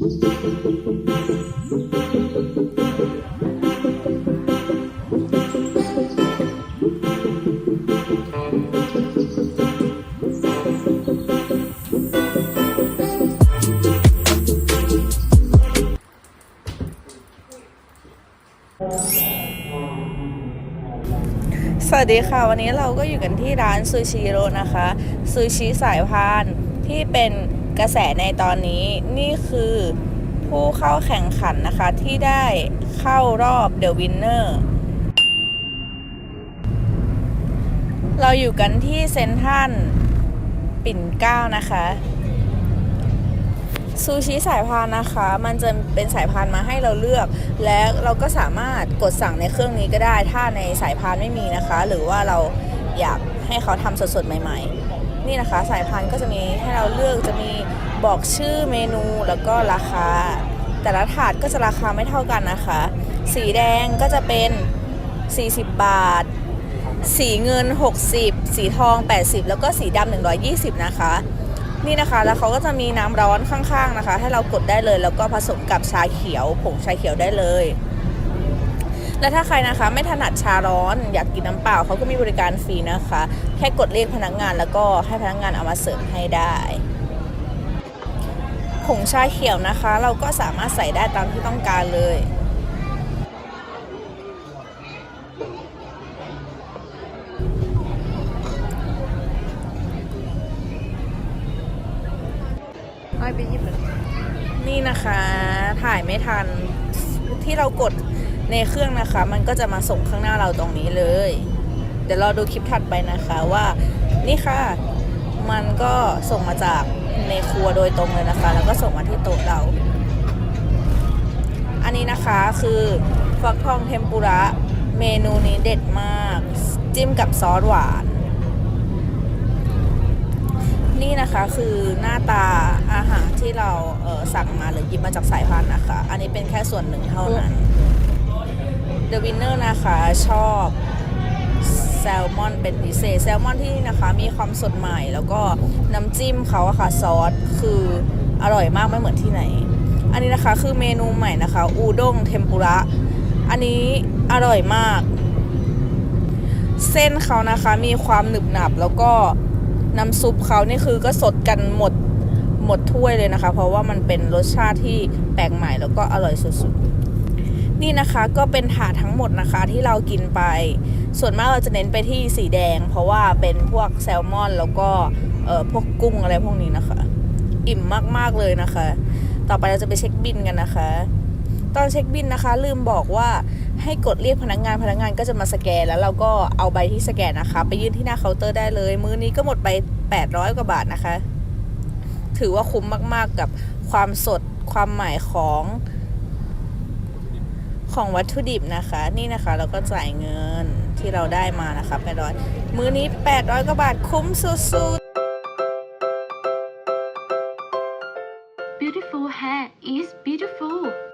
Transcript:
สวัสดีค่ะวันนี้เราก็อยู่กันที่ร้านซูชิโร่นะคะซูชิสายพานที่เป็น กระแสในตอนนี้นี่คือผู้เข้าแข่งขันนะคะที่ได้เข้ารอบเดอะวินเนอร์เราอยู่กันที่เซนทรันปิ่นเก้านะคะ ซูชิสายพานนะคะ มันจะเป็นสายพานมาให้เราเลือก และเราก็สามารถกดสั่งในเครื่องนี้ก็ได้ ถ้าในสายพานไม่มีนะคะ หรือว่าเราอยากให้เขาทำสดๆ ใหม่ ๆ นี่นะคะสายพานธุ์ก็จะมีให้เราเลือกจะมีบอกชื่อเมนูแล้วก็ราคา แต่ละถาดก็จะราคาไม่เท่ากันนะคะ สีแดงก็จะเป็น 40 บาท สีเงิน 60 สีทอง 80 แล้วก็สีดำ120 นะคะ นี่นะคะแล้วเขาก็จะมีน้ำร้อนข้างๆนะคะ ให้เรากดได้เลยแล้วก็ผสมกับชาเขียวผงชาเขียวได้เลย และถ้าใครนะคะไม่ถนัดชาร้อนอยากกินน้ำเปล่าเขาก็มีบริการฟรีนะคะ แค่กดเรียกพนักงานแล้วก็ให้พนักงานเอามาเสิร์ฟให้ได้ผงชาเขียวนะคะ เราก็สามารถใส่ได้ตามที่ต้องการเลยไม่ไปหยิบเลยนี่นะคะถ่ายไม่ทันที่เรากด ในเครื่องนะคะ มันก็จะมาส่งข้างหน้าเราตรงนี้เลย เดี๋ยวเราดูคลิปถัดไปนะคะว่านี่ค่ะ มันก็ส่งมาจากในครัวโดยตรงเลยนะคะ แล้วก็ส่งมาที่โต๊ะเรา อันนี้นะคะคือฟักทองเทมปุระเมนูนี้เด็ดมาก จิ้มกับซอสหวาน นี่นะคะคือหน้าตาอาหารที่เราเออสั่งมาหรือหยิบมาจากสายพานธุ์นะคะ อันนี้เป็นแค่ส่วนหนึ่งเท่านั้น The Winner นะคะชอบแซลมอนเป็นพิเศษ แซลมอนที่นี่นะคะมีความสดใหม่แล้วก็น้ำจิ้มเขาอะค่ะซอสคืออร่อยมากไม่เหมือนที่ไหน อันนี้นะคะคือเมนูใหม่นะคะ อูด้งเทมปุระ อันนี้อร่อยมาก เส้นเขานะคะมีความหนึบหนับแล้วก็น้ำซุปเขานี่คือก็สดกันหมดหมดถ้วยเลยนะคะ เพราะว่ามันเป็นรสชาติที่แปลกใหม่แล้วก็อร่อยสุดๆ นี่นะคะก็เป็นถาดทั้งหมดนะคะที่เรากินไป ส่วนมากเราจะเน้นไปที่สีแดง เพราะว่าเป็นพวกแซลมอน แล้วก็เอ่อพวกกุ้งอะไรพวกนี้นะคะ อิ่มมากๆเลยนะคะ ต่อไปเราจะไปเช็คบินกันนะคะ ตอนเช็คบินนะคะ ลืมบอกว่าให้กดเรียกพนักงานพนักงานก็จะมาสแกน แล้วเราก็เอาใบที่สแกนนะคะ ไปยื่นที่หน้าเคาน์เตอร์ได้เลย มื้อนี้ก็หมดไป 800 กว่าบาทนะคะ ถือว่าคุ้มมากๆกับความสดความใหม่ของ ของวัตถุดิบนะคะ นี่นะคะเราก็จ่ายเงินที่เราได้มานะคะดอนมื้อนี้ 800กว่าบาทคุ้มสุดๆ Beautiful hair is beautiful.